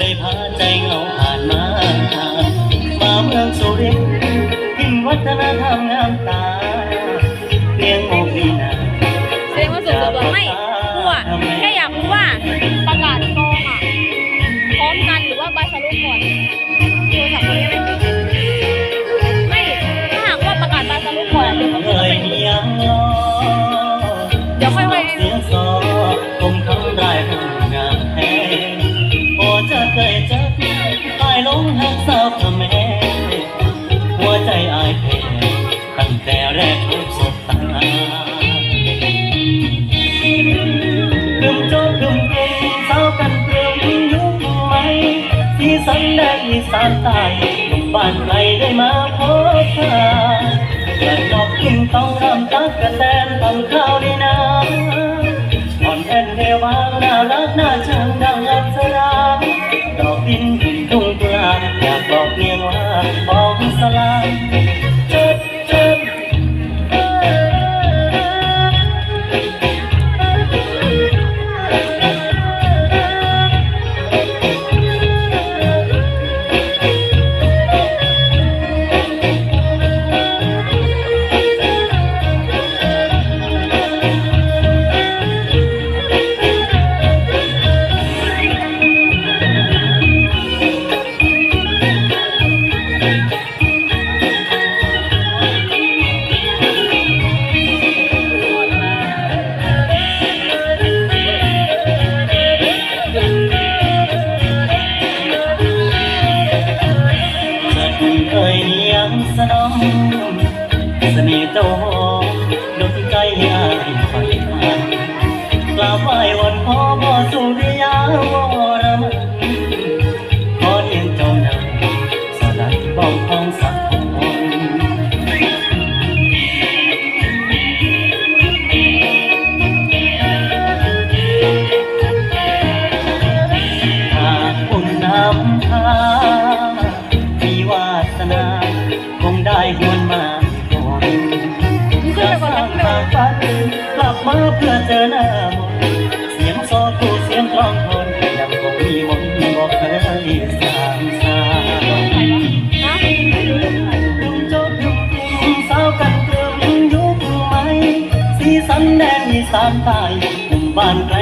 เด้พางาผ่นมามสุริยวม่าส่อกแค่อยากรู้ว่าประกาศกองอะพร้อมกันหรือว่าใบสรุปก่อนโทรศัพท์คนนี้ไม่ ถ้าหากว่าประกาศใบสรุปก่อนเดี๋ยวค่อยายแพ้ตั้งแต่แรกพบสบตาคืมโจคืมเก่งสาวกันเปลี่ยนยุคใหม่สีสันแดนอีสานใต้หนุ่มบ้านไกลได้มาพบเธอกระนอกกินต้องรำตักกระแตนทำข้าวดีนาอ่อนแอนเทวาน่ารักน่าชังดังอัปสราดอกดิน อยากบอกเพียงว่าบอกสลาย สนองเสน่ห์เจ้าหอมดนใจให้อายไฟ งทางฝันกลับมาเพื่อเจอหน้ามนต์เสียงโซคูเสียงกลองคนยังคงมีมนต์บอกเคยสร้างสาดุมโจดุมสาวกันเกลือยุคใหมสีสันแดงอีสานใต้หนุ่มบ้านไกล